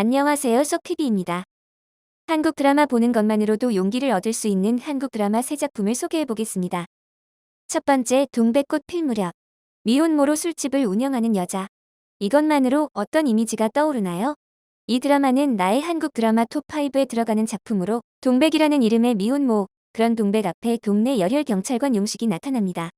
안녕하세요 소피비입니다. 한국 드라마 보는 것만으로도 용기를 얻을 수 있는 한국 드라마 세 작품을 소개해 보겠습니다. 첫 번째 동백꽃 필 무렵 미혼모로 술집을 운영하는 여자 이것만으로 어떤 이미지가 떠오르나요? 이 드라마는 나의 한국 드라마 톱5에 들어가는 작품으로 동백이라는 이름의 미혼모 그런 동백 앞에 동네 열혈 경찰관 용식이 나타납니다.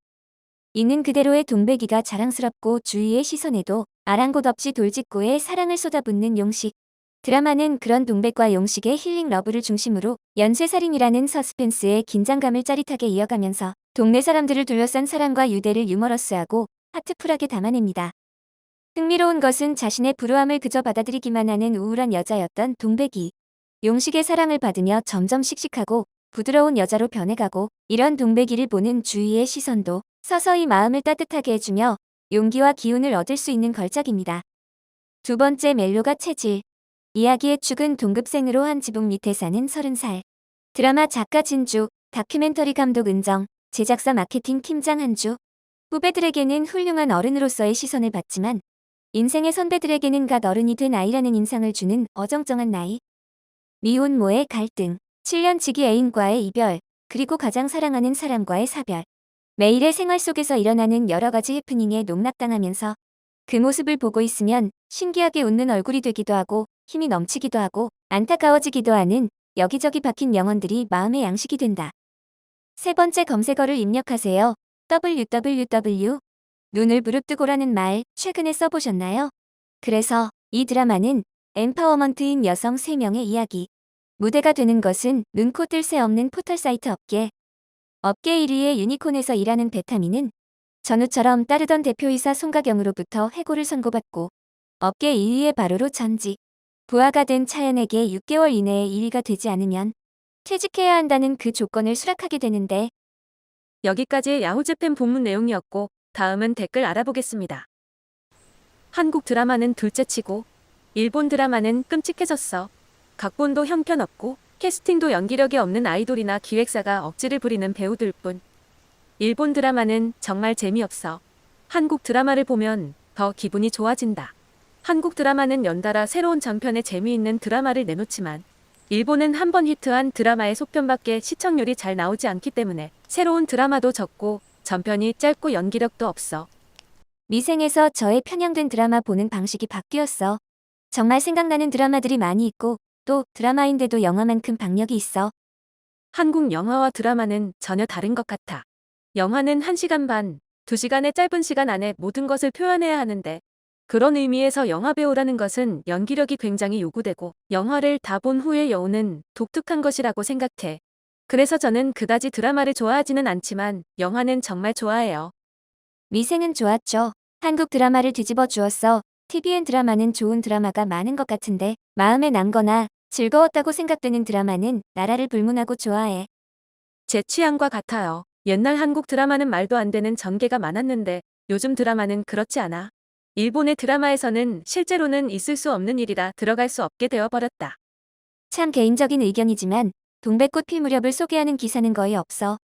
있는 그대로의 동백이가 자랑스럽고 주위의 시선에도 아랑곳 없이 돌직구에 사랑을 쏟아붓는 용식. 드라마는 그런 동백과 용식의 힐링 러브를 중심으로 연쇄살인이라는 서스펜스의 긴장감을 짜릿하게 이어가면서 동네 사람들을 둘러싼 사랑과 유대를 유머러스하고 하트풀하게 담아냅니다. 흥미로운 것은 자신의 불우함을 그저 받아들이기만 하는 우울한 여자였던 동백이. 용식의 사랑을 받으며 점점 씩씩하고 부드러운 여자로 변해가고 이런 동백이를 보는 주위의 시선도 서서히 마음을 따뜻하게 해주며 용기와 기운을 얻을 수 있는 걸작입니다. 두 번째 멜로가 체질. 이야기의 축은 동급생으로 한 지붕 밑에 사는 30살. 드라마 작가 진주, 다큐멘터리 감독 은정, 제작사 마케팅 팀장 한주. 후배들에게는 훌륭한 어른으로서의 시선을 받지만 인생의 선배들에게는 갓 어른이 된 아이라는 인상을 주는 어정쩡한 나이. 미혼모의 갈등, 7년 지기 애인과의 이별, 그리고 가장 사랑하는 사람과의 사별. 매일의 생활 속에서 일어나는 여러 가지 해프닝에 농락당하면서 그 모습을 보고 있으면 신기하게 웃는 얼굴이 되기도 하고 힘이 넘치기도 하고 안타까워지기도 하는 여기저기 박힌 영혼들이 마음의 양식이 된다. 세 번째 검색어를 입력하세요. www 눈을 부릅뜨고라는 말 최근에 써보셨나요? 그래서 이 드라마는 엠파워먼트인 여성 3명의 이야기. 무대가 되는 것은 눈코 뜰 새 없는 포털 사이트 업계. 업계 1위의 유니콘에서 일하는 베타민은 전우처럼 따르던 대표이사 송가경으로부터 해고를 선고받고 업계 2위의 바로로 전직. 부하가 된 차연에게 6개월 이내에 1위가 되지 않으면 퇴직해야 한다는 그 조건을 수락하게 되는데 여기까지 야후즈팬 본문 내용이었고 다음은 댓글 알아보겠습니다. 한국 드라마는 둘째치고 일본 드라마는 끔찍해졌어. 각본도 형편없고 캐스팅도 연기력이 없는 아이돌이나 기획사가 억지를 부리는 배우들 뿐. 일본 드라마는 정말 재미없어. 한국 드라마를 보면 더 기분이 좋아진다. 한국 드라마는 연달아 새로운 장편의 재미있는 드라마를 내놓지만 일본은 한 번 히트한 드라마의 속편밖에 시청률이 잘 나오지 않기 때문에 새로운 드라마도 적고 전편이 짧고 연기력도 없어. 미생에서 저의 편향된 드라마 보는 방식이 바뀌었어. 정말 생각나는 드라마들이 많이 있고 또 드라마인데도 영화만큼 박력이 있어. 한국 영화와 드라마는 전혀 다른 것 같아. 영화는 1시간 반, 2시간의 짧은 시간 안에 모든 것을 표현해야 하는데 그런 의미에서 영화 배우라는 것은 연기력이 굉장히 요구되고 영화를 다 본 후의 여우는 독특한 것이라고 생각해. 그래서 저는 그다지 드라마를 좋아하지는 않지만 영화는 정말 좋아해요. 미생은 좋았죠. 한국 드라마를 뒤집어 주었어. TVN 드라마는 좋은 드라마가 많은 것 같은데 마음에 남거나 즐거웠다고 생각되는 드라마는 나라를 불문하고 좋아해. 제 취향과 같아요. 옛날 한국 드라마는 말도 안 되는 전개가 많았는데 요즘 드라마는 그렇지 않아. 일본의 드라마에서는 실제로는 있을 수 없는 일이라 들어갈 수 없게 되어버렸다. 참 개인적인 의견이지만 동백꽃 필 무렵을 소개하는 기사는 거의 없어.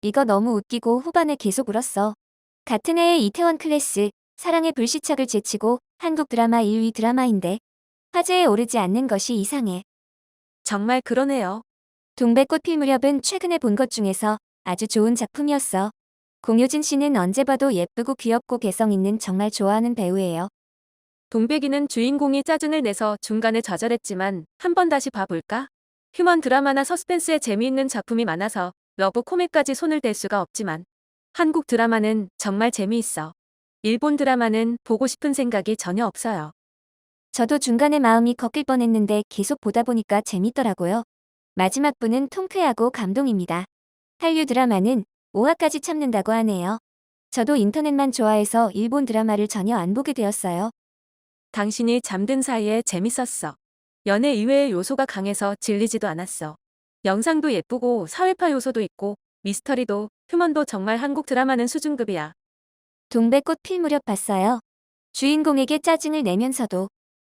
이거 너무 웃기고 후반에 계속 울었어. 같은 해의 이태원 클래스, 사랑의 불시착을 제치고 한국 드라마 1위 드라마인데 화제에 오르지 않는 것이 이상해. 정말 그러네요. 동백꽃 필 무렵은 최근에 본 것 중에서 아주 좋은 작품이었어. 공효진 씨는 언제 봐도 예쁘고 귀엽고 개성 있는 정말 좋아하는 배우예요. 동백이는 주인공이 짜증을 내서 중간에 좌절했지만 한 번 다시 봐볼까? 휴먼 드라마나 서스펜스에 재미있는 작품이 많아서 러브 코미까지 손을 댈 수가 없지만 한국 드라마는 정말 재미있어. 일본 드라마는 보고 싶은 생각이 전혀 없어요. 저도 중간에 마음이 꺾일 뻔했는데 계속 보다 보니까 재밌더라고요. 마지막 부는 통쾌하고 감동입니다. 한류 드라마는 5화까지 참는다고 하네요. 저도 인터넷만 좋아해서 일본 드라마를 전혀 안 보게 되었어요. 당신이 잠든 사이에 재밌었어. 연애 이외의 요소가 강해서 질리지도 않았어. 영상도 예쁘고 사회파 요소도 있고 미스터리도 휴먼도 정말 한국 드라마는 수준급이야. 동백꽃 필 무렵 봤어요. 주인공에게 짜증을 내면서도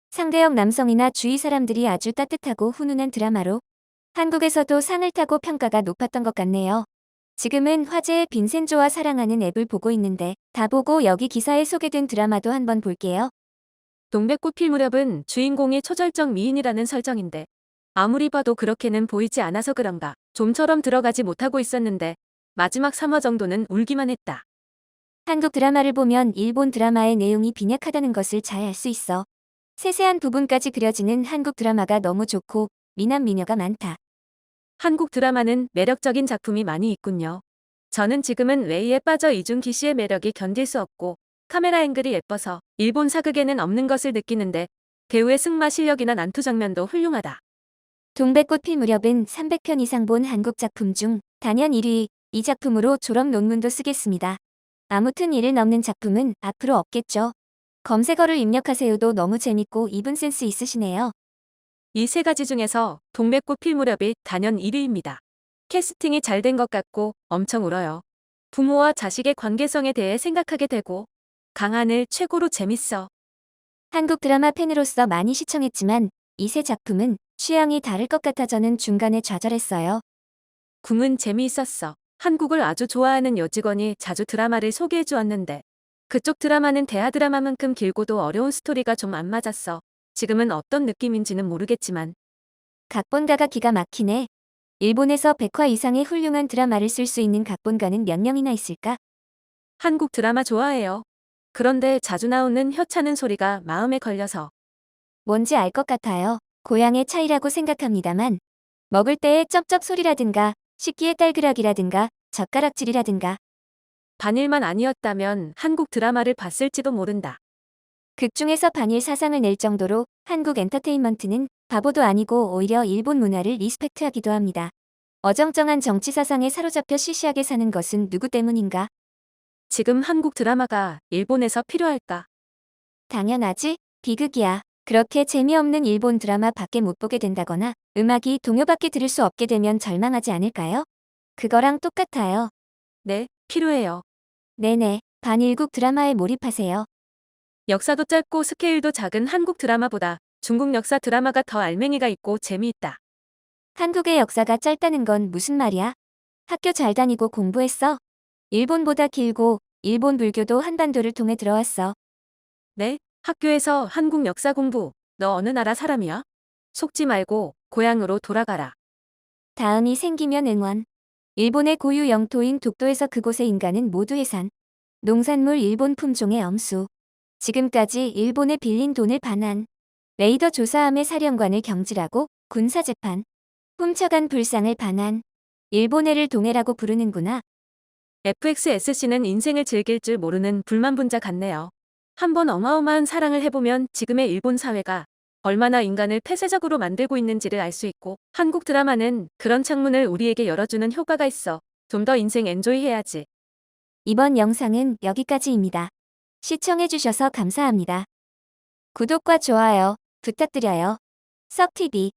상대역 남성이나 주위 사람들이 아주 따뜻하고 훈훈한 드라마로 한국에서도 상을 타고 평가가 높았던 것 같네요. 지금은 화제의 빈센조와 사랑하는 앱을 보고 있는데 다 보고 여기 기사에 소개된 드라마도 한번 볼게요. 동백꽃 필 무렵은 주인공이 초절정 미인이라는 설정인데 아무리 봐도 그렇게는 보이지 않아서 그런가 좀처럼 들어가지 못하고 있었는데 마지막 3화 정도는 울기만 했다. 한국 드라마를 보면 일본 드라마의 내용이 빈약하다는 것을 잘 알 수 있어. 세세한 부분까지 그려지는 한국 드라마가 너무 좋고 미남 미녀가 많다. 한국 드라마는 매력적인 작품이 많이 있군요. 저는 지금은 웨이에 빠져 이준기 씨의 매력이 견딜 수 없고 카메라 앵글이 예뻐서 일본 사극에는 없는 것을 느끼는데 배우의 승마 실력이나 난투 장면도 훌륭하다. 동백꽃 필 무렵은 300편 이상 본 한국 작품 중 단연 1위, 이 작품으로 졸업 논문도 쓰겠습니다. 아무튼 이를 넘는 작품은 앞으로 없겠죠. 검색어를 입력하세요도 너무 재밌고 이분 센스 있으시네요. 이 세 가지 중에서 동백꽃 필 무렵이 단연 1위입니다. 캐스팅이 잘 된 것 같고 엄청 울어요. 부모와 자식의 관계성에 대해 생각하게 되고 강하늘 최고로 재밌어. 한국 드라마 팬으로서 많이 시청했지만 이 세 작품은 취향이 다를 것 같아 저는 중간에 좌절했어요. 궁은 재미있었어. 한국을 아주 좋아하는 여직원이 자주 드라마를 소개해 주었는데 그쪽 드라마는 대하 드라마만큼 길고도 어려운 스토리가 좀 안 맞았어. 지금은 어떤 느낌인지는 모르겠지만 각본가가 기가 막히네. 일본에서 100화 이상의 훌륭한 드라마를 쓸 수 있는 각본가는 몇 명이나 있을까? 한국 드라마 좋아해요. 그런데 자주 나오는 혀차는 소리가 마음에 걸려서 뭔지 알 것 같아요. 고향의 차이라고 생각합니다만 먹을 때의 쩝쩝 소리라든가 식기의 딸그락이라든가 젓가락질이라든가 반일만 아니었다면 한국 드라마를 봤을지도 모른다. 극 중에서 반일 사상을 낼 정도로 한국 엔터테인먼트는 바보도 아니고 오히려 일본 문화를 리스펙트하기도 합니다. 어정쩡한 정치 사상에 사로잡혀 시시하게 사는 것은 누구 때문인가? 지금 한국 드라마가 일본에서 필요할까? 당연하지. 비극이야. 그렇게 재미없는 일본 드라마 밖에 못 보게 된다거나 음악이 동요밖에 들을 수 없게 되면 절망하지 않을까요? 그거랑 똑같아요. 네, 필요해요. 네네. 반일국 드라마에 몰입하세요. 역사도 짧고 스케일도 작은 한국 드라마보다 중국 역사 드라마가 더 알맹이가 있고 재미있다. 한국의 역사가 짧다는 건 무슨 말이야? 학교 잘 다니고 공부했어? 일본보다 길고 일본 불교도 한반도를 통해 들어왔어. 네, 학교에서 한국 역사 공부. 너 어느 나라 사람이야? 속지 말고 고향으로 돌아가라. 다음이 생기면 응원. 일본의 고유 영토인 독도에서 그곳의 인간은 모두 해산. 농산물 일본 품종의 엄수. 지금까지 일본에 빌린 돈을 반환. 레이더 조사함의 사령관을 경질하고 군사재판. 훔쳐간 불상을 반환. 일본해를 동해라고 부르는구나. FXSC는 인생을 즐길 줄 모르는 불만분자 같네요. 한번 어마어마한 사랑을 해보면 지금의 일본 사회가 얼마나 인간을 폐쇄적으로 만들고 있는지를 알 수 있고 한국 드라마는 그런 창문을 우리에게 열어주는 효과가 있어. 좀 더 인생 엔조이 해야지. 이번 영상은 여기까지입니다. 시청해주셔서 감사합니다. 구독과 좋아요 부탁드려요. 썩TV